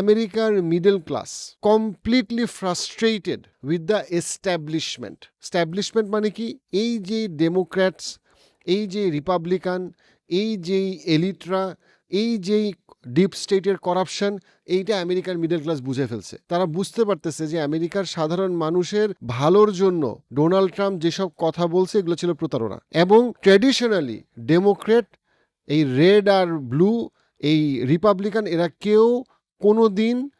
আমেরিকার middle class completely frustrated with the establishment establishment মানে কি? এই যে ডেমোক্র্যাটস এই যে রিপাবলিকান এই যে এলিটরা এই যেই ডিপ স্টেটের করাপশন এইটা আমেরিকার মিডল ক্লাস বুঝে ফেলছে। তারা বুঝতে পারতেছে যে আমেরিকার সাধারণ মানুষের ভালোর জন্য ডোনাল্ড ট্রাম্প যেসব কথা বলছে, এগুলো ছিল প্রতারণা। এবং ট্র্যাডিশনালি ডেমোক্রেট এই রেড আর ব্লু এই রিপাবলিকান এরা কেউ কোনো দিন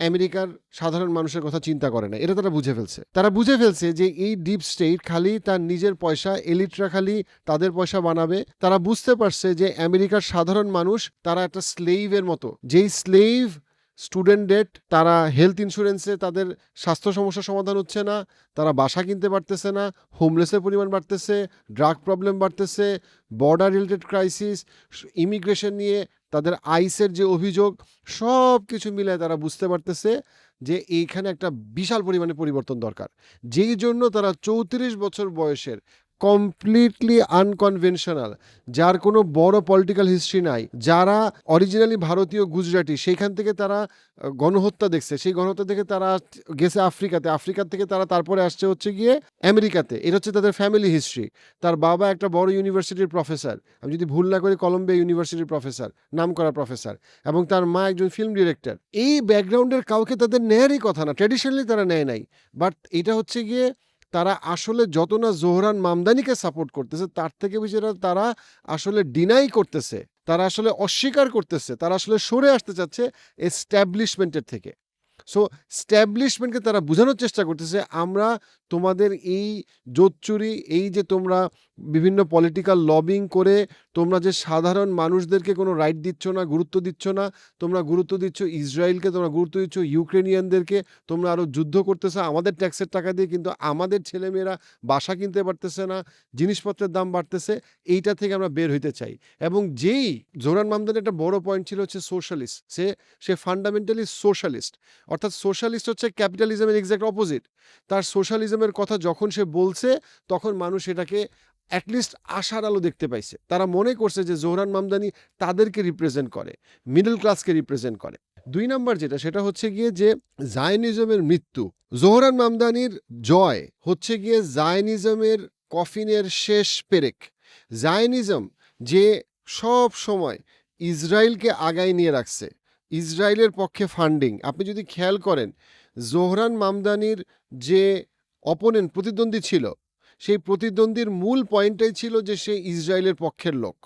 আমেরিকার সাধারণ মানুষের কথা চিন্তা করে না। এটা তারা বুঝে ফেলছে। তারা বুঝে ফেলছে যে এই ডিপ স্টেট খালি তার নিজের পয়সা, এলিটরা খালি তাদের পয়সা বানাবে। তারা বুঝতে পারছে যে আমেরিকার সাধারণ মানুষ তারা একটা স্লেইভের মতো। যেই স্লেইভ স্টুডেন্ট ডেট তারা হেলথ ইন্স্যুরেন্সে তাদের স্বাস্থ্য সমস্যার সমাধান হচ্ছে না, তারা বাসা কিনতে পারতেছে না হোমলেসের পরিমাণ বাড়তেছে ড্রাগ প্রবলেম বাড়তেছে বর্ডার রিলেটেড ক্রাইসিস ইমিগ্রেশন নিয়ে তাদের আইসের যে অভিযোগ সব কিছু মিলে তারা বুঝতে পারতেছে যে এইখানে একটা বিশাল পরিমাণে পরিবর্তন দরকার। যেই জন্য তারা চৌত্রিশ বছর বয়সের কমপ্লিটলি আনকনভেনশনাল যার কোনো বড় পলিটিক্যাল হিস্ট্রি নাই, যারা অরিজিনালি ভারতীয় গুজরাটি, সেইখান থেকে তারা গণহত্যা দেখছে। সেই গণহত্যা থেকে তারা গেছে আফ্রিকাতে। আফ্রিকা থেকে তারা তারপরে আসছে হচ্ছে গিয়ে আমেরিকাতে। এটা হচ্ছে তাদের ফ্যামিলি হিস্ট্রি তার বাবা একটা বড় ইউনিভার্সিটির প্রফেসর আমি যদি ভুল না করি কলম্বিয়া ইউনিভার্সিটির প্রফেসর নাম করা প্রফেসর এবং তার মা একজন ফিল্ম ডিরেক্টর এই ব্যাকগ্রাউন্ডের কাউকে তাদের নেয়ারই কথা না। ট্র্যাডিশনালি তারা নেয় নাই। বাট এটা হচ্ছে গিয়ে তারা আসলে যত না জোহরান মামদানিকে সাপোর্ট করতেছে, তার থেকে বেশি তারা আসলে ডিনাই করতেছে। তারা আসলে অস্বীকার করতেছে। তারা আসলে সরে আসতে চাচ্ছে এস্ট্যাবলিশমেন্টের থেকে। সো স্ট্যাবলিশমেন্টকে তারা বোঝানোর চেষ্টা করতেছে, আমরা তোমাদের এই জোচ্চুরি এই যে তোমরা বিভিন্ন পলিটিক্যাল লবিং করে তোমরা যে সাধারণ মানুষদেরকে কোনো রাইট দিচ্ছ না, গুরুত্ব দিচ্ছ না, তোমরা গুরুত্ব দিচ্ছ ইসরায়েলকে, তোমরা গুরুত্ব দিচ্ছ ইউক্রেনিয়ানদেরকে, তোমরা আরও যুদ্ধ করতেছে, আমাদের ট্যাক্সের টাকা দিয়ে কিন্তু আমাদের ছেলেমেয়েরা বাসা কিনতে পারতেছে না, জিনিসপত্রের দাম বাড়তেছে, এইটা থেকে আমরা বের হইতে চাই। এবং যেই জোরান মামদানের একটা বড় পয়েন্ট ছিল হচ্ছে সোশ্যালিস্ট সে সে ফান্ডামেন্টালি সোশ্যালিস্ট অর্থাৎ সোশ্যালিস্ট হচ্ছে ক্যাপিটালিজমের এক্স্যাক্ট অপোজিট তার সোশ্যালিজমের কথা যখন সে বলছে, তখন মানুষ এটাকে অ্যাটলিস্ট আশার আলো দেখতে পাইছে। তারা মনে করছে যে জোহরান মামদানি তাদেরকে রিপ্রেজেন্ট করে মিডল ক্লাসকে রিপ্রেজেন্ট করে। দুই নাম্বার যেটা, সেটা হচ্ছে গিয়ে যে জায়নিজমের মৃত্যু, জোহরান মামদানির জয় হচ্ছে গিয়ে জায়নিজমের কফিনের শেষ পেরেক। জায়নিজম যে সব সময় ইসরায়েলকে আগায় নিয়ে রাখছে, ইসরায়েলের পক্ষে ফান্ডিং আপনি যদি খেয়াল করেন, জোহরান মামদানির যে অপোনেন্ট প্রতিদ্বন্দ্বী ছিল সেই প্রতিদ্বন্দ্বীর মূল পয়েন্টটাই ছিল যে সে ইসরায়েলের পক্ষের লোক,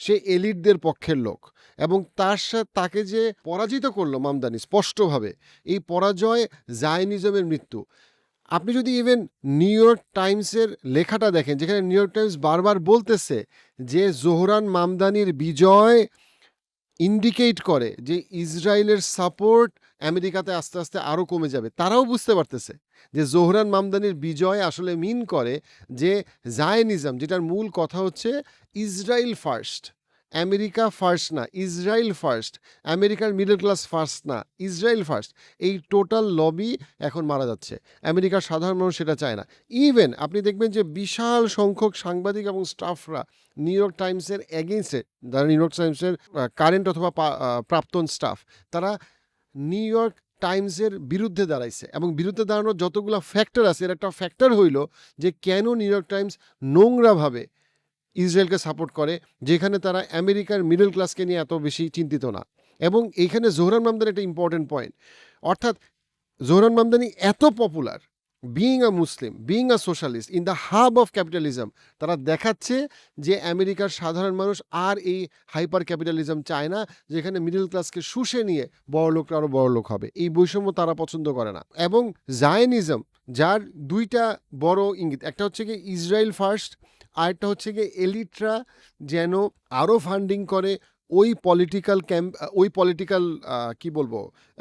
সে এলিটদের পক্ষের লোক এবং তার সাথে তাকে যে পরাজিত করল মামদানি স্পষ্টভাবে, এই পরাজয়, জায়নিজমের মৃত্যু। আপনি যদি ইভেন নিউ ইয়র্ক টাইমসের লেখাটা দেখেন, যেখানে নিউ ইয়র্ক টাইমস বারবার বলতেছে যে জোহরান মামদানির বিজয় ইন্ডিকেট করে যে ইসরায়েলের সাপোর্ট আমেরিকাতে আস্তে আস্তে আরও কমে যাবে। তারাও বুঝতে পারতেছে যে জোহরান মামদানির বিজয় আসলে মিন করে যে জায়নিজম যেটার মূল কথা হচ্ছে ইসরায়েল ফার্স্ট। আমেরিকা ফার্স্ট না ইসরায়েল ফার্স্ট। আমেরিকার মিডল ক্লাস ফার্স্ট না ইসরায়েল ফার্স্ট। এই টোটাল লবি এখন মারা যাচ্ছে। আমেরিকার সাধারণ মানুষ সেটা চায় না। ইভেন আপনি দেখবেন যে বিশাল সংখ্যক সাংবাদিক এবং স্টাফরা নিউ ইয়র্ক টাইমসের এগেনস্টে যারা নিউ ইয়র্ক টাইমসের কারেন্ট অথবা পা- আহ, প্রাক্তন স্টাফ তারা নিউ ইয়র্ক টাইমসের বিরুদ্ধে দাঁড়াইছে এবং বিরুদ্ধে দাঁড়ানোর যতগুলো ফ্যাক্টর আছে, এর একটা ফ্যাক্টর হইল যে কেন নিউ ইয়র্ক টাইমস নোংরাভাবে ইসরায়েলকে সাপোর্ট করে, যেখানে তারা আমেরিকার মিডল ক্লাসকে নিয়ে এত বেশি চিন্তিত না। এবং এইখানে জোহরান মামদানি একটা ইম্পর্টেন্ট পয়েন্ট অর্থাৎ জোহরান মামদানি এত popular being a Muslim being a socialist in the hub of capitalism তারা দেখাচ্ছে যে আমেরিকার সাধারণ মানুষ আর এই হাইপার ক্যাপিটালিজম চায় না, যেখানে মিডল ক্লাসকে শুষে নিয়ে বড় লোকরা আরও বড় লোক হবে। এই বৈষম্য তারা পছন্দ করে না। এবং জায়নিজম যার দুইটা বড় ইঙ্গিত, একটা হচ্ছে কি ইসরায়েল ফার্স্ট আরেকটা হচ্ছে গিয়ে এলিটরা যেন আরও ফান্ডিং করে ওই পলিটিক্যাল ক্যাম্প ওই পলিটিক্যাল কি বলব,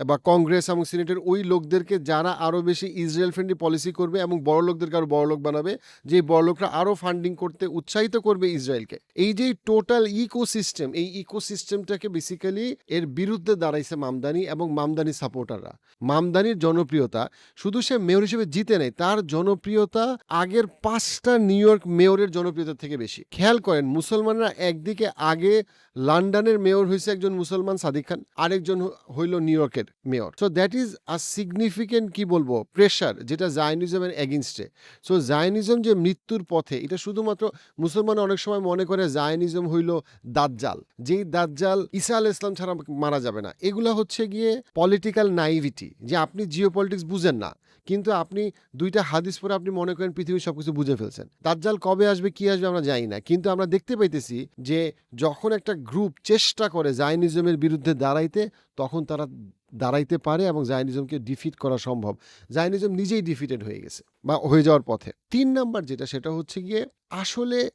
বা কংগ্রেস এবং সিনেটের ওই লোকদেরকে যারা আরও বেশি ইসরায়েল ফ্রেন্ডলি পলিসি করবে এবং বড় লোকদেরকে আরও বড় লোক বানাবে, যে বড় লোকরা আরও ফান্ডিং করতে উৎসাহিত করবে ইসরায়েলকে এই যে টোটাল ইকোসিস্টেম এই ইকোসিস্টেমটাকে বেসিক্যালি এর বিরুদ্ধে দাঁড়াইছে মামদানি এবং মামদানি সাপোর্টাররা মামদানির জনপ্রিয়তা শুধু সে মেয়র হিসেবে জিতে নেই, তার জনপ্রিয়তা আগের পাঁচটা নিউ ইয়র্ক মেয়রের জনপ্রিয়তা থেকে বেশি। খেয়াল করেন, মুসলমানরা একদিকে আগে লন্ডন লন্ডনের মেয়র হয়েছে একজন মুসলমান সাদিক খান, আরেকজন হইল নিউ ইয়র্কের mayor. So that is a significant কি বলব প্রেশার যেটা জায়নিজমের এগেনস্টে সো জায়নিজম যে মৃত্যুর পথে, এটা শুধুমাত্র মুসলমান অনেক সময় মনে করে জায়নিজম হইল দাজ্জাল। যেই দাজ্জাল ঈসা আল ইসলাম ছাড়া মারা যাবে না। এগুলা হচ্ছে গিয়ে পলিটিক্যাল নাইভিটি যে আপনি জিও বুঝেন না। কিন্তু আপনি দুইটা হাদিস পরে আপনি মনে করেন পৃথিবীর সবকিছু বুঝে ফেলছেন। দাজ্জাল কবে আসবে, কি আসবে আমরা জানি না। কিন্তু আমরা দেখতে পাইতেছি যে যখন একটা গ্রুপ চেষ্টা করে জায়নিজমের বিরুদ্ধে দাঁড়াইতে, তখন তারা দাঁড়াইতে পারে এবং জায়নিজমকে ডিফিট করা সম্ভব। জায়নিজম নিজেই ডিফিটেড হয়ে গেছে বা হয়ে যাওয়ার পথে। তিন নাম্বার যেটা, সেটা হচ্ছে গিয়ে আসলে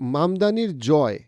মামদানির জয়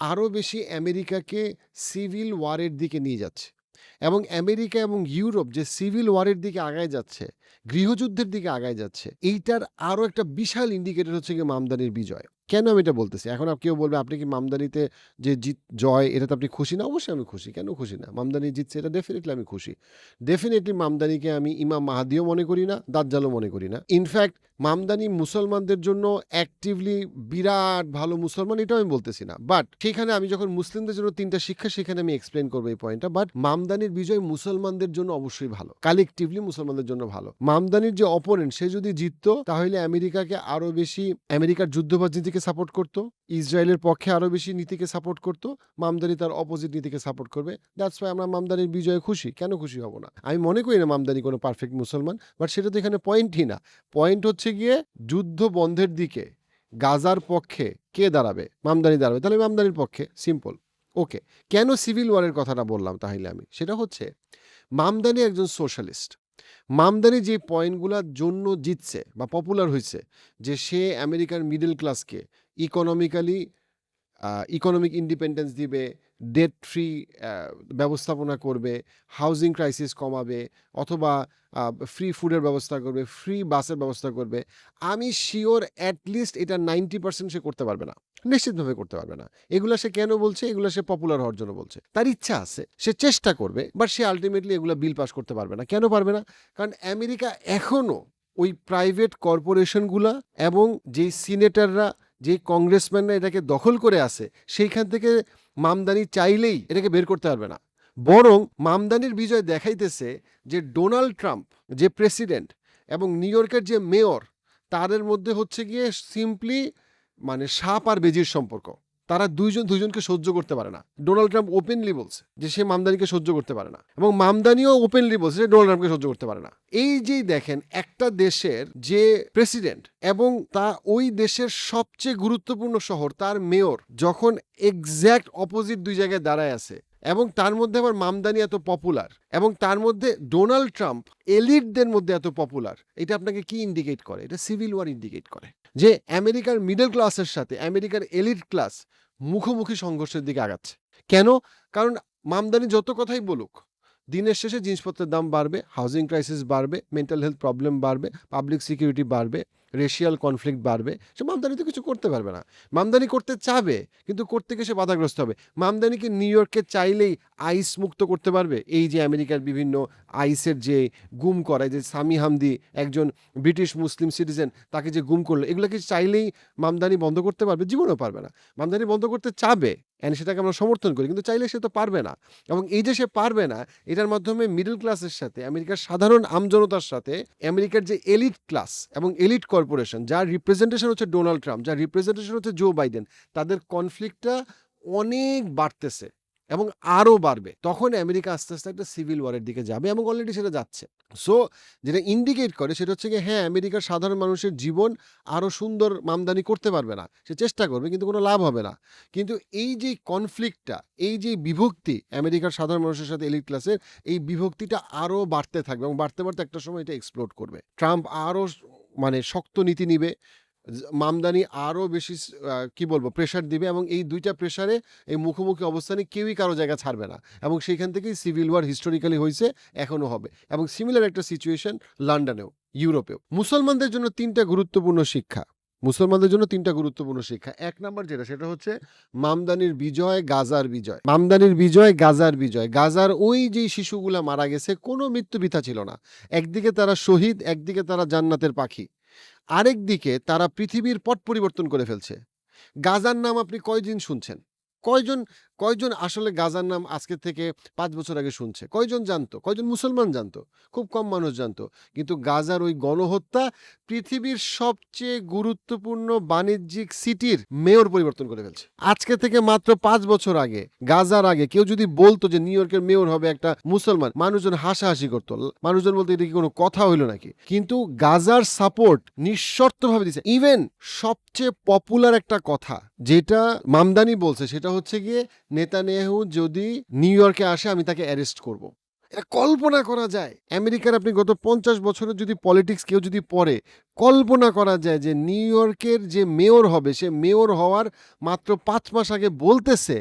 আরও বেশি আমেরিকাকে সিভিল ওয়ারের দিকে নিয়ে যাচ্ছে। এবং আমেরিকা এবং ইউরোপ যে সিভিল ওয়ারের দিকে আগায় যাচ্ছে, গৃহযুদ্ধের দিকে আগায় যাচ্ছে, এইটার আরও একটা বিশাল ইন্ডিকেটর হচ্ছে গিয়ে মামদানির বিজয়। কেন আমি এটা বলতেছি? এখন আপ, কেউ বলবে, আপনি কি মামদানিতে যে জিত, জয়, এটাতে আপনি খুশি? না, অবশ্যই আমি খুশি। কেন খুশি না? মামদানি জিতছে, এটা ডেফিনেটলি আমি খুশি। ডেফিনেটলি মামদানিকে আমি ইমাম মাহাদিও মনে করি না, দাজ্জালও মনে করি না। ইনফ্যাক্ট মামদানি মুসলমানদের জন্য অ্যাক্টিভলি বিরাট ভালো মুসলমান, এটাও আমি বলতেছি না। বাট সেখানে আমি যখন মুসলিমদের জন্য তিনটা শিক্ষা, সেখানে আমি এক্সপ্লেন করব এই পয়েন্টটা বাট মামদানির বিজয় মুসলমানদের জন্য অবশ্যই ভালো। কালেকটিভলি মুসলমানদের জন্য ভালো। মামদানির যে অপোনেন্ট সে যদি জিততো, তাহলে আমেরিকাকে আরও বেশি, আমেরিকার যুদ্ধবাজ নীতিকে সাপোর্ট করতো, ইসরায়েলের পক্ষে আরও বেশি নীতিকে সাপোর্ট করতো, মামদানি তার অপোজিট নীতিকে সাপোর্ট করবে। দ্যাটস ওয়াই আমরা মামদানির বিজয়ে খুশি। কেন খুশি হব না? আমি মনে করি না মামদানি কোনো পারফেক্ট মুসলমান বাট সেটা তো এখানে পয়েন্টই না। পয়েন্ট হচ্ছে গিয়ে যুদ্ধ বন্ধের দিকে। গাজার পক্ষে কে দাঁড়াবে? মামদানি দাঁড়াবে। তাহলে মামদানির পক্ষে, সিম্পল। ওকে, কেন সিভিল ওয়ারের কথাটা বললাম তাহলে আমি? সেটা হচ্ছে, মামদানি একজন সোশ্যালিস্ট। মামদানি যে পয়েন্টগুলোর জন্য জিতছে বা পপুলার হয়েছে, যে সে আমেরিকার মিডল ক্লাসকে ইকোনমিক্যালি ইকোনমিক ইন্ডিপেন্ডেন্স দিবে ডেট ফ্রি ব্যবস্থাপনা করবে হাউজিং ক্রাইসিস কমাবে, অথবা ফ্রি ফুডের ব্যবস্থা করবে ফ্রি বাসের ব্যবস্থা করবে, আমি শিওর অ্যাটলিস্ট এটা নাইনটি পার্সেন্ট সে করতে পারবে না। নিশ্চিতভাবে করতে পারবে না। এগুলো সে কেন বলছে? এগুলো সে পপুলার হওয়ার জন্য বলছে। তার ইচ্ছা আছে। সে চেষ্টা করবে বাট সে আলটিমেটলি এগুলো বিল পাস করতে পারবে না। কেন পারবে না? কারণ আমেরিকা এখনও ওই প্রাইভেট কর্পোরেশনগুলা এবং যেই সিনেটাররা যে কংগ্রেসম্যানরা এটাকে দখল করে আছে, সেইখান থেকে মামদানি চাইলেই এটাকে বের করতে পারবে না। বরং মামদানির বিজয় দেখাইতেছে যে ডোনাল্ড ট্রাম্প, যে প্রেসিডেন্ট এবং নিউ ইয়র্কের যে মেয়র, তাদের মধ্যে হচ্ছে গিয়ে সিম্পলি মানে সাপ আর বেজির সম্পর্ক। তারা দুইজন দুইজনকে সহ্য করতে পারে না। ডোনাল্ড ট্রাম্প ওপেনলি বলছে যে সে মামদানিকে সহ্য করতে পারে না এবং মামদানিও ওপেনলি বলছে যে ডোনাল্ড ট্রাম্পকে সহ্য করতে পারে না। এই যেই দেখেন একটা দেশের যে প্রেসিডেন্ট এবং তা ওই দেশের সবচেয়ে গুরুত্বপূর্ণ শহর, তার মেয়র, যখন এক্স্যাক্ট অপোজিট দুই জায়গায় দাঁড়ায় আছে। এবং তার মধ্যে আবার মামদানি এত পপুলার এবং তার মধ্যে ডোনাল্ড ট্রাম্প এলিটদের মধ্যে এত পপুলার এটা আপনাকে কি ইন্ডিকেট করে? এটা সিভিল ওয়ার ইন্ডিকেট করে। যে আমেরিকার মিডল ক্লাসের সাথে, আমেরিকার এলিট ক্লাস মুখোমুখি সংঘর্ষের দিকে আগাচ্ছে। কেন? কারণ মামদানি যত কথাই বলুক, দিনের শেষে জিনিসপত্রের দাম বাড়বে হাউজিং ক্রাইসিস বাড়বে মেন্টাল হেলথ প্রবলেম বাড়বে পাবলিক সিকিউরিটি বাড়বে রেশিয়াল কনফ্লিক্ট বাড়বে, সে মামদানি তো কিছু করতে পারবে না। মামদানি করতে চাবে, কিন্তু করতে গিয়ে সে বাধাগ্রস্ত হবে। মামদানিকে নিউ ইয়র্কে চাইলেই আইস মুক্ত করতে পারবে? এই যে আমেরিকার বিভিন্ন আইসের যে গুম করায় যে সামি হামদি, একজন ব্রিটিশ মুসলিম সিটিজেন তাকে যে গুম করল এগুলো কি চাইলেই মামদানি বন্ধ করতে পারবে? জীবনেও পারবে না। মামদানি বন্ধ করতে চাবে অ্যান্ড সেটাকে আমরা সমর্থন করি। কিন্তু চাইলে সে তো পারবে না। এবং এই যে সে পারবে না, এটার মাধ্যমে মিডল ক্লাসের সাথে, আমেরিকার সাধারণ আমজনতার সাথে, আমেরিকার যে এলিট ক্লাস এবং এলিট কর্পোরেশন যার রিপ্রেজেন্টেশন হচ্ছে ডোনাল্ড ট্রাম্প যার রিপ্রেজেন্টেশন হচ্ছে জো বাইডেন তাদের কনফ্লিক্টটা অনেক বাড়তেছে এবং আরও বাড়বে। তখন আমেরিকা আস্তে আস্তে একটা সিভিল ওয়ারের দিকে যাবে এবং অলরেডি সেটা যাচ্ছে। সো যেটা ইন্ডিকেট করে সেটা হচ্ছে কি হ্যাঁ আমেরিকার সাধারণ মানুষের জীবন আরও সুন্দর মামদানি করতে পারবে না। সে চেষ্টা করবে, কিন্তু কোনো লাভ হবে না। কিন্তু এই যে কনফ্লিক্টটা এই যে বিভক্তি আমেরিকার সাধারণ মানুষের সাথে এলিট ক্লাসের এই বিভক্তিটা আরও বাড়তে থাকবে এবং বাড়তে বাড়তে একটা সময় এটা এক্সপ্লোর করবে। ট্রাম্প আরও মানে শক্ত নীতি নিবে। মামদানি আরও বেশি কি বলব প্রেশার দিবে এবং এই দুইটা প্রেশারে এই মুখোমুখি অবস্থানে কেউই কারও জায়গা ছাড়বে না এবং সেইখান থেকেই সিভিল ওয়ার হিস্টোরিক্যালি হয়েছে, এখনও হবে এবং সিমিলার একটা সিচুয়েশন লন্ডনেও, ইউরোপেও। মুসলমানদের জন্য তিনটা গুরুত্বপূর্ণ শিক্ষা। মুসলমানদের জন্য তিনটা গুরুত্বপূর্ণ শিক্ষা। এক নম্বর যেটা, সেটা হচ্ছে মামদানির বিজয়, গাজার বিজয়। মামদানির বিজয়, গাজার বিজয়। গাজার ওই যে শিশুগুলা মারা গেছে, কোনো মৃত্যু বৃথা ছিল না। একদিকে তারা শহীদ, একদিকে তারা জান্নাতের পাখি। আরেক দিকে তারা পৃথিবীর পট পরিবর্তন করে ফেলছে। গাজার নাম আপনি কয়দিন শুনছেন? কয়জন কয়জন আসলে গাজার নাম আজকে থেকে পাঁচ বছর আগে শুনছে? কয়জন জানতো? কয়জন মুসলমান জানতো? খুব কম মানুষ জানতো। কিন্তু গাজার ওই গণহত্যা পৃথিবীর সবচেয়ে গুরুত্বপূর্ণ বাণিজ্যিক সিটির মেয়র পরিবর্তন করে ফেলছে। আজকে থেকে মাত্র পাঁচ বছর আগে, গাজার আগে কেউ যদি বলতো যে নিউ ইয়র্কের মেয়র হবে একটা মুসলমান, মানুষজন হাসাহাসি করতো। মানুষজন বলতে, এটা কি কোনো কথা হইল নাকি? কিন্তু গাজার সাপোর্ট নিঃশর্তভাবে দিচ্ছে ইভেন সবচেয়ে পপুলার একটা কথা, যেটা মামদানি বলছে, সেটা হচ্ছে গিয়ে নেতানিয়াহু যদি নিউ ইয়র্কে আসে আমি তাকে অ্যারেস্ট করব। এটা কল্পনা করা যায়। আমেরিকার আপনি গত পঞ্চাশ বছরের যদি পলিটিক্স কেউ যদি পড়ে, কল্পনা করা যায় যে নিউ ইয়র্কের যে মেয়র হবে, সে মেয়র হওয়ার মাত্র পাঁচ মাস আগে বলতেছে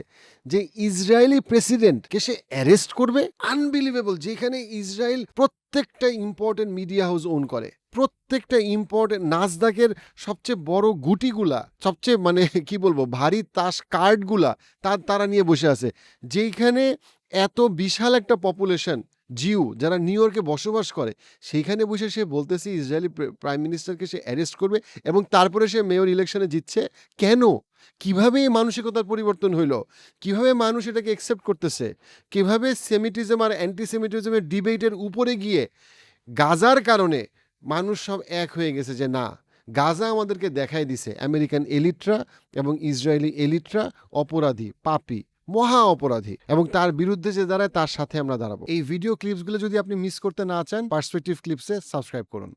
যে ইসরায়েলি প্রেসিডেন্টকে সে অ্যারেস্ট করবে? আনবিলিভেবল, যেখানে ইসরায়েল প্রত্যেকটা ইম্পর্টেন্ট মিডিয়া হাউস ওন করে। প্রত্যেকটা ইম্পর্টেন্ট নাজদাকের সবচেয়ে বড় গুটিগুলা, সবচেয়ে মানে কি বলব, ভারী তাস কার্ডগুলা তার তারা নিয়ে বসে আছে। যেইখানে এত বিশাল একটা পপুলেশন জিউ, যারা নিউ ইয়র্কে বসবাস করে, সেইখানে বসে সে বলতেছে ইসরায়েলি প্রাইম মিনিস্টারকে সে অ্যারেস্ট করবে এবং তারপরে সে মেয়র ইলেকশনে জিতছে। কেন? কীভাবে এই মানসিকতার পরিবর্তন হইল? কীভাবে মানুষ এটাকে একসেপ্ট করতেছে? কীভাবে সেমিটিজম আর অ্যান্টিসেমিটিজমের ডিবেটের উপরে গিয়ে গাজার কারণে মানুষ সব এক হয়ে গেছে যে না, গাজা আমাদেরকে দেখাই দিছে। আমেরিকান এলিটরা এবং ইসরায়েলি এলিটরা অপরাধী, পাপী। মহা অপরাধী এবং তার বিরুদ্ধে যে দাঁড়ায় তার সাথে আমরা দাঁড়াবো। এই ভিডিও ক্লিপসগুলো যদি আপনি মিস করতে না চান পার্সপেক্টিভ ক্লিপসে সাবস্ক্রাইব করুন।